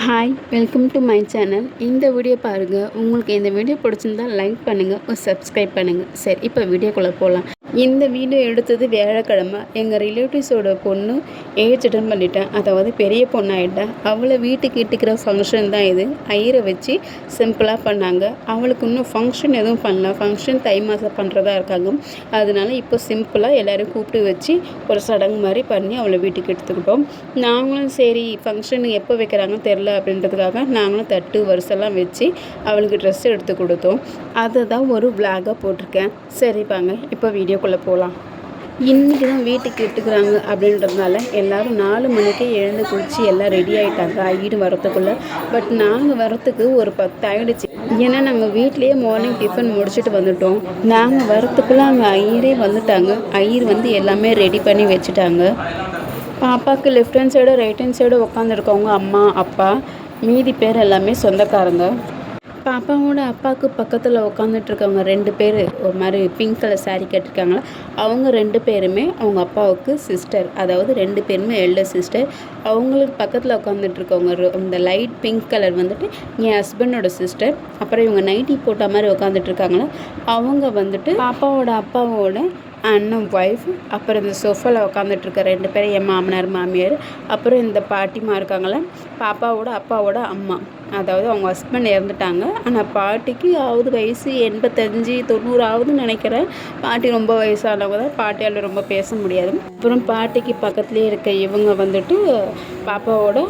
Hi welcome to my channel இந்த video பாருங்கள் உங்களுக்கு இந்த வீடியோ பிடிச்சிருந்தா லைக் பண்ணுங்கள் ஒரு சப்ஸ்கிரைப் பண்ணுங்கள் சரி இப்போ வீடியோக்குள்ளே போகலாம் இந்த வீடியோ எடுத்தது வியாழக்கிழமை. எங்கள் ரிலேட்டிவ்ஸோட பொண்ணு ஏஜ் அட்டன் பண்ணிட்டேன் அதாவது பெரிய பொண்ணாகிட்டேன் அவளை வீட்டுக்கு இட்டுக்கிற ஃபங்க்ஷன் தான் இது. ஐயரை வச்சு சிம்பிளாக பண்ணாங்க. அவளுக்கு இன்னும் ஃபங்க்ஷன் எதுவும் பண்ணல. ஃபங்க்ஷன் தை மாதம் பண்ணுறதா இருக்காங்க. அதனால இப்போ சிம்பிளாக எல்லோரும் கூப்பிட்டு வச்சு ஒரு சடங்கு மாதிரி பண்ணி அவளை வீட்டுக்கு எடுத்துக்கிட்டோம். நாங்களும் சரி ஃபங்க்ஷன் எப்போ வைக்கிறாங்கன்னு தெரில அப்படின்றதுக்காக நாங்களும் தட்டு வரிசெல்லாம் வச்சு அவளுக்கு ட்ரெஸ் எடுத்து கொடுத்தோம். அதை தான் ஒரு விளாகாக போட்டிருக்கேன். சரிப்பாங்க இப்போ வீடியோ வீடியோக்குள்ளே போகலாம். இன்றைக்கி தான் வீட்டுக்கு இட்டுக்கிறாங்க அப்படின்றதுனால எல்லோரும் நாலு மணிக்கே எழுந்து குளித்து எல்லாம் ரெடி ஆகிட்டாங்க ஐடு வரத்துக்குள்ளே பட் நாங்கள் வரத்துக்கு ஒரு பத்து ஆகிடுச்சு ஏன்னா நாங்கள் வீட்லேயே மார்னிங் டிஃபன் முடிச்சுட்டு வந்துட்டோம். நாங்கள் வரத்துக்குள்ளே அங்கே ஐயரே வந்துட்டாங்க. ஐயர் வந்து எல்லாமே ரெடி பண்ணி வச்சுட்டாங்க. பாப்பாவுக்கு left hand side right hand side உட்காந்துருக்கவங்க அம்மா அப்பா மீதி பேர் எல்லாமே சொந்தக்காரங்க. பாப்பாவோட அப்பாவுக்கு பக்கத்தில் உட்காந்துட்ருக்கவங்க ரெண்டு பேர் ஒரு மாதிரி பிங்க் கலர் சாரீ கட்டிருக்காங்களா அவங்க ரெண்டு பேருமே அவங்க அப்பாவுக்கு சிஸ்டர் அதாவது ரெண்டு பேருமே எல்டர் சிஸ்டர் அவங்களுக்கு பக்கத்தில் உட்காந்துட்ருக்கவங்க இந்த லைட் பிங்க் கலர் வந்துட்டு என் ஹஸ்பண்டோட சிஸ்டர் அப்புறம் இவங்க நைட்டி போட்ட மாதிரி உட்காந்துட்ருக்காங்களா அவங்க வந்துட்டு பாப்பாவோட அப்பாவோட அண்ணன் ஒய்ஃப் அப்புறம் இந்த சொஃபாவில் உட்காந்துட்ருக்க ரெண்டு பேரும் என் மாமனார் மாமியார் அப்புறம் இந்த பாட்டிமா இருக்காங்கள பாப்பாவோட அப்பாவோட அம்மா. அதாவது அவங்க ஹஸ்பண்ட் இறந்துட்டாங்க. ஆனால் பாட்டிக்கு ஆகுது வயசு எண்பத்தஞ்சு தொண்ணூறு ஆகுதுன்னு நினைக்கிறேன். பாட்டி ரொம்ப வயசானவங்க தான் பாட்டியால் ரொம்ப பேச முடியாது. அப்புறம் பாட்டிக்கு பக்கத்துலேயே இருக்க இவங்க வந்துட்டு பாப்பாவோட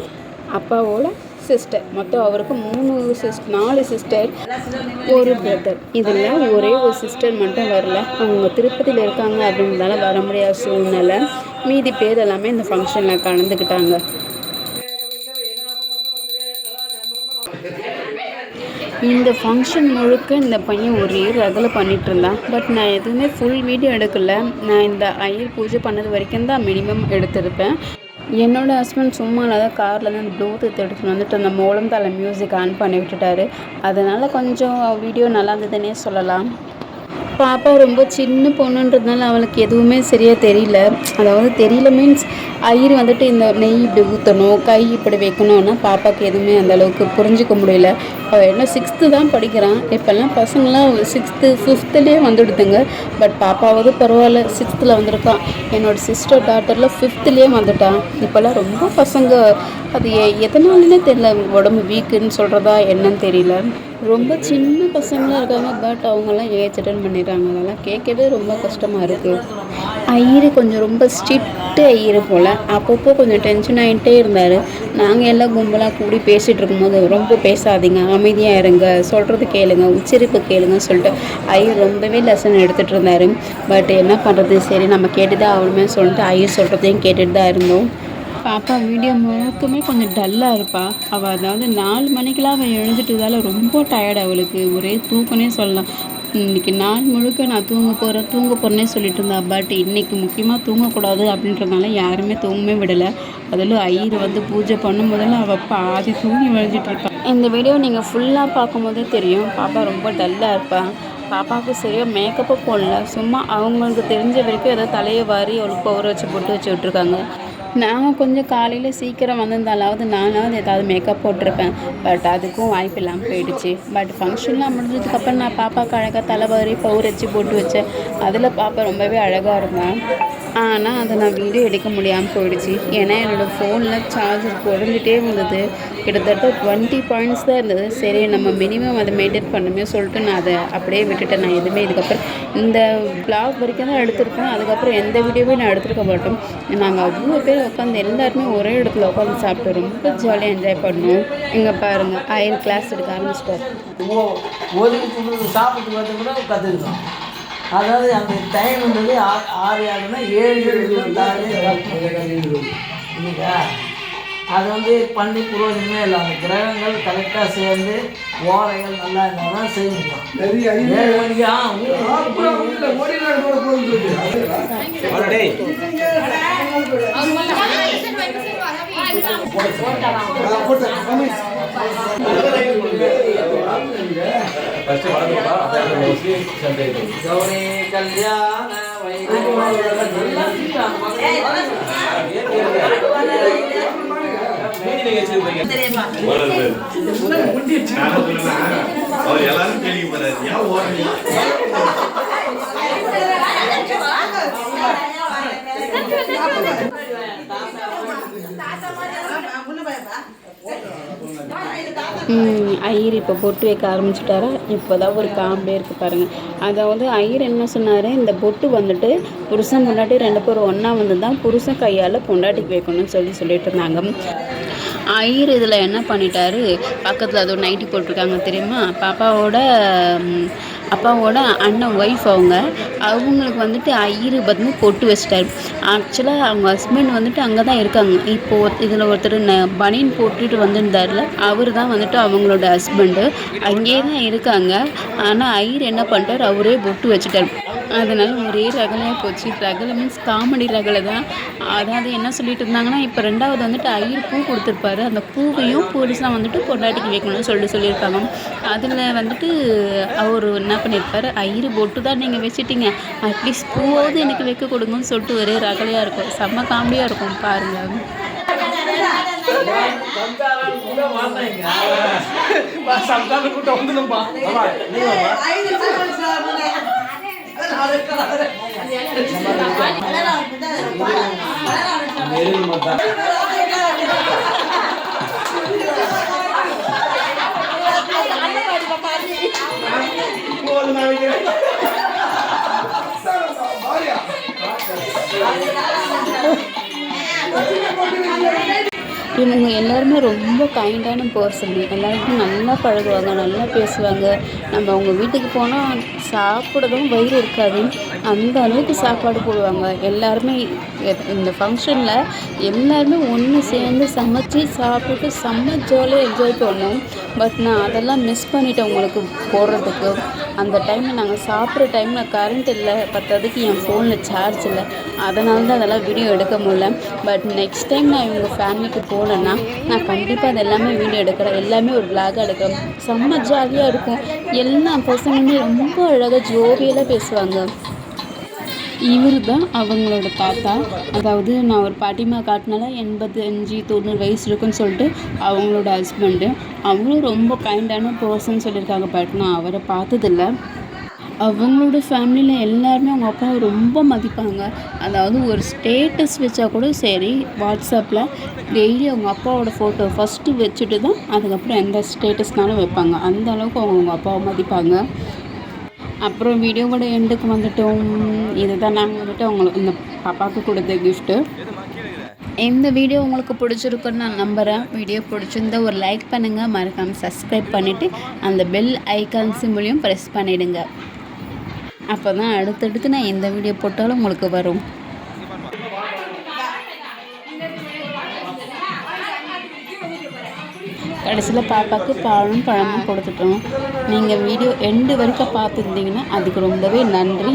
அப்பாவோட சிஸ்டர் மொத்தம் அவருக்கு மூணு சிஸ் நாலு சிஸ்டர் ஒரு பிரதர் இதில் ஒரே ஒரு சிஸ்டர் மட்டும் வரல. அவங்க திருப்பதியில் இருக்காங்க அப்படின்றதால வர முடியாத சூழ்நிலை. மீதி பேர் எல்லாமே இந்த ஃபங்க்ஷனில் கலந்துக்கிட்டாங்க. இந்த ஃபங்க்ஷன் முழுக்க இந்த பையன் ஒரே ரகலை பண்ணிகிட்டு இருந்தான். பட் நான் எதுவுமே ஃபுல் வீடியோ எடுக்கலை. நான் இந்த ஐயர் பூஜை பண்ணது வரைக்கும் தான் மினிமம் எடுத்திருப்பேன். என்னோடய ஹஸ்பண்ட் சும்மா இல்லாத காரில் தான் ப்ளூடூத் எடுத்துகிட்டு வந்துட்டு அந்த மூலம் தலை மியூசிக் ஆன் பண்ணி விட்டுட்டாரு. அதனால் கொஞ்சம் வீடியோ நல்லா இருந்ததுன்னே சொல்லலாம். பாப்பா ரொம்ப சின்ன பொண்ணுன்றதுனால அவளுக்கு எதுவுமே சரியாக தெரியல. அதாவது தெரியல மீன்ஸ் ஐயர் வந்துட்டு இந்த நெய் இப்படி ஊற்றணும் கை இப்படி வைக்கணும்னா பாப்பாவுக்கு எதுவுமே அந்தளவுக்கு புரிஞ்சிக்க முடியல. அவள் என்ன சிக்ஸ்த்து தான் படிக்கிறான். இப்போல்லாம் பசங்களாம் சிக்ஸ்த்து ஃபிஃப்த்துலேயே வந்துடுதுங்க. பட் பாப்பாவது பரவாயில்ல சிக்ஸ்த்தில் வந்திருக்கான் என்னோடய சிஸ்டர் டாட்டரில் ஃபிஃப்த்துலேயே வந்துட்டான் இப்போல்லாம் ரொம்ப பசங்க. அது எதனாலனே தெரியல. உடம்பு வீக்குன்னு சொல்கிறதா என்னன்னு தெரியல. ரொம்ப சின்ன பசங்களாக இருக்காங்க பட் அவங்கெல்லாம் ஏஜ் அட்டன் பண்ணிடுறாங்க. அதெல்லாம் கேட்கவே ரொம்ப கஷ்டமாக இருக்குது ஐயரு கொஞ்சம் ரொம்ப ஸ்ட்ரிக்ட்டு ஐயரு போல். அப்பப்போ கொஞ்சம் டென்ஷன் ஆகிட்டே இருந்தார். நாங்கள் எல்லாம் கும்பலாக கூடி பேசிகிட்டு இருக்கும்போது ரொம்ப பேசாதீங்க அமைதியாக இருங்க. சொல்கிறது கேளுங்க உச்சரிப்பு கேளுங்க சொல்லிட்டு ஐயர் ரொம்பவே லெசன் எடுத்துகிட்டு இருந்தார். பட் என்ன பண்ணுறது சரி நம்ம கேட்டு தான் ஆகணுமே சொல்லிட்டு ஐயர் சொல்கிறதையும் கேட்டுட்டு தான் இருந்தோம். பாப்பா வீடியோ முழுக்கமே கொஞ்சம் டல்லாக இருப்பாள் அவள் அதாவது நாலு மணிக்கெலாம் அவள் எழுந்துட்டதால ரொம்ப டயர்டு அவளுக்கு. ஒரே தூக்கனே சொல்லலாம். இன்றைக்கி நாள் முழுக்க நான் தூங்க போகிறேன் தூங்க போகிறேன்னே சொல்லிட்டு இருந்தா பட் இன்றைக்கி முக்கியமாக தூங்கக்கூடாது அப்படின்றதுனால யாருமே தூங்கவே விடலை. அதில் ஐயர் வந்து பூஜை பண்ணும் போதெல்லாம் அவள் பாதி தூங்கி விழுந்துட்டு இருப்பாள் இந்த வீடியோ நீங்கள் ஃபுல்லாக பார்க்கும்போதே தெரியும் பாப்பா ரொம்ப டல்லாக இருப்பாள் பாப்பாவுக்கு சரியாக மேக்கப்பும் போடல. சும்மா அவங்களுக்கு தெரிஞ்ச வரைக்கும் ஏதோ தலையை வாரி அவளுக்கு பவர் வச்சு போட்டு வச்சு விட்ருக்காங்க நான் கொஞ்சம் காலையில் சீக்கிரம் வந்திருந்தாலாவது நானாவது ஏதாவது மேக்கப் போட்டிருப்பேன். பட் அதுக்கும் வாய்ப்பு இல்லாமல் போயிடுச்சு. பட் ஃபங்க்ஷன்லாம் முடிஞ்சதுக்கப்புறம் நான் பாப்பாவுக்கு அழகாக தலைவாரி பவுர் வச்சு போட்டு வச்சேன். அதில் பாப்பா ரொம்பவே அழகாக இருந்தேன் ஆனால் அதை நான் வீடியோ எடுக்க முடியாமல் போயிடுச்சு. ஏன்னா என்னோடய ஃபோனில் சார்ஜர் குறைஞ்சிட்டே இருந்தது கிட்டத்தட்ட டுவெண்ட்டி பாயிண்ட்ஸ் தான் இருந்தது. சரி நம்ம மினிமம் அதை மெயின்டைன் பண்ணுமே சொல்லிட்டு நான் அதை அப்படியே விட்டுட்டேன். நான் எதுவுமே இதுக்கப்புறம் இந்த பிளாக் வரைக்கும் தான் எடுத்திருப்பேன் அதுக்கப்புறம் எந்த வீடியோவையும் நான் எடுத்துருக்க மாட்டோம் நாங்கள் அவ்வளோ பேர் உட்காந்து எல்லாருமே ஒரே இடத்துல உட்காந்து சாப்பிட்டு ரொம்ப ஜாலியாக என்ஜாய் பண்ணோம் இங்கே பாருங்கள் ஆயிரம் கிளாஸ் எடுக்க ஆரம்பிச்சிட்டார் சாப்பிட்டு வந்து கூட கற்றுக்கலாம் அதாவது அந்த டைம்ன்றது ஆறு ஆறுனா ஏழு ஏழு இல்லையா அதை வந்து பண்ணி புரோஜனமே இல்லை. அந்த கிரகங்கள் கரெக்டாக சேர்ந்து ஓரைகள் நல்லா இருந்தால் தான் மணிக்கு? கௌரி கல்யாண அவர் எல்லாரும் கேள்வி போறாரு ஏன் ஓடுறீங்க ஐயர் இப்போ பொட்டு வைக்க ஆரம்பிச்சிட்டாரா. இப்போ தான் ஒரு காம்பே இருக்குது பாருங்கள் அதாவது ஐயர் என்ன சொன்னார்? இந்த பொட்டு வந்துட்டு புருஷன் பொண்டாட்டி ரெண்டு பேரும் ஒன்றா வந்து தான் புருஷன் கையால் பொண்டாட்டிக்கு வைக்கணும்னு சொல்லி சொல்லிட்டு இருந்தாங்க. ஐயர் இதில் என்ன பண்ணிட்டாரு? பக்கத்தில் அது ஒரு நைட்டி போட்டிருக்காங்க தெரியுமா? பாப்பாவோட அப்பாவோட அண்ணன் ஒய்ஃப் அவங்க அவங்களுக்கு வந்துட்டு ஐயர் வந்து பொட்டு வச்சிட்டாரு. ஆக்சுவலாக அவங்க ஹஸ்பண்ட் வந்துட்டு அங்கே தான் இருக்காங்க இப்போது இதில் ஒருத்தர் ந- பனியன் போட்டுட்டு வந்திருந்தார்ல அவர் தான் வந்துட்டு அவங்களோட ஹஸ்பண்டு அங்கேயே தான் இருக்காங்க. ஆனால் ஐயர் என்ன பண்ணிட்டார்? அவரே பொட்டு வச்சுட்டார். அதனால் ஒரே ரகலையாக போச்சு. ரகலை மீன்ஸ் காமெடி ரகலை தான். அதாவது என்ன சொல்லிட்டு இருந்தாங்கன்னா இப்போ ரெண்டாவது வந்துட்டு ஐயர் பூ கொடுத்துருப்பாரு. அந்த பூவையும் புதுசாக வந்துட்டு பொண்டாட்டிக்கு வைக்கணும்னு சொல்லிட்டு சொல்லியிருப்பாங்க அதில் வந்துட்டு அவர் என்ன பண்ணியிருப்பார்? ஐயர் பொட்டு தான் நீங்கள் வச்சுட்டீங்க. அட்லீஸ்ட் பூவாவது எனக்கு வைக்க கொடுங்கன்னு சொல்லிட்டு ஒரே ரகலையாக இருக்கும். செம்ம காமெடியாக இருக்கும் பாருங்கள் சந்தானம் இவங்க எல்லாருமே ரொம்ப கைண்டான பர்சன் எல்லாருக்கும் நல்லா பழகுவாங்க நல்லா பேசுவாங்க. நம்ம அவங்க வீட்டுக்கு போனால் சாப்பிடவும் வயிறு இருக்காது. அந்த அளவுக்கு சாப்பாடு போடுவாங்க. எல்லாருமே இந்த ஃபங்க்ஷனில் எல்லாருமே ஒன்று சேர்ந்து சமைச்சு சாப்பிட்டு செம்ம ஜாலியாக என்ஜாய் பண்ணோம் பட் நான் அதெல்லாம் மிஸ் பண்ணிட்டேன் உங்களுக்கு போடுறதுக்கு. அந்த டைமில் நாங்கள் சாப்பிட்ற டைமில் கரண்ட் இல்லை. பத்ததுக்கு என் ஃபோனில் சார்ஜ் இல்லை. அதனால தான் அதெல்லாம் வீடியோ எடுக்க முடியல. பட் நெக்ஸ்ட் டைம் நான் இவங்க ஃபேமிலிக்கு போனேன்னா நான் கண்டிப்பாக அது எல்லாமே வீடியோ எடுக்கிறேன். எல்லாமே ஒரு vlog-ஆ எடுக்கிறேன். செம்ம ஜாலியாக இருக்கும். எல்லா பசங்களுமே ரொம்ப அழகாக ஜோவியலாக பேசுவாங்க. இவர் தான் அவங்களோட தாத்தா. அதாவது நான் ஒரு பாட்டிமா காட்டினால எண்பது அஞ்சு தொண்ணூறு வயசு இருக்குன்னு சொல்லிட்டு அவங்களோட ஹஸ்பண்டு அவங்களும் ரொம்ப கைண்டான பர்சன் சொல்லியிருக்காங்க பட் நான் அவரை பார்த்ததில்ல. அவங்களோட ஃபேமிலியில் எல்லாருமே அவங்க அப்பாவை ரொம்ப மதிப்பாங்க. அதாவது ஒரு ஸ்டேட்டஸ் வச்சா கூட சரி வாட்ஸ்அப்பில் டெய்லி அவங்க அப்பாவோட ஃபோட்டோ ஃபஸ்ட்டு வச்சுட்டு தான் அதுக்கப்புறம் எந்த ஸ்டேட்டஸ்னாலும் வைப்பாங்க. அந்த அளவுக்கு அவங்க அவங்க அப்பாவை மதிப்பாங்க. அப்புறம் வீடியோவோட எண்டுக்கு வந்துட்டோம். இதுதான் நாங்கள் வந்துட்டு அவங்களுக்கு இந்த பாப்பாவுக்கு கொடுத்த கிஃப்ட்டு இந்த வீடியோ உங்களுக்கு பிடிச்சிருக்குன்னு நான் நம்புகிறேன் வீடியோ பிடிச்சிருந்தா ஒரு லைக் பண்ணுங்கள் மறக்காமல் சப்ஸ்கிரைப் பண்ணிவிட்டு அந்த பெல் ஐக்கான் சிம்பிளையும் ப்ரெஸ் பண்ணிவிடுங்க அப்போ தான் அடுத்தடுத்து நான் எந்த வீடியோ போட்டாலும் உங்களுக்கு வரும். கடைசியில் பாப்பாவுக்கு பாலும் பழமும் கொடுத்துட்டோம். நீங்கள் வீடியோ எண்டு வரைக்கும் பார்த்துருந்தீங்கன்னா அதுக்கு ரொம்பவே நன்றி.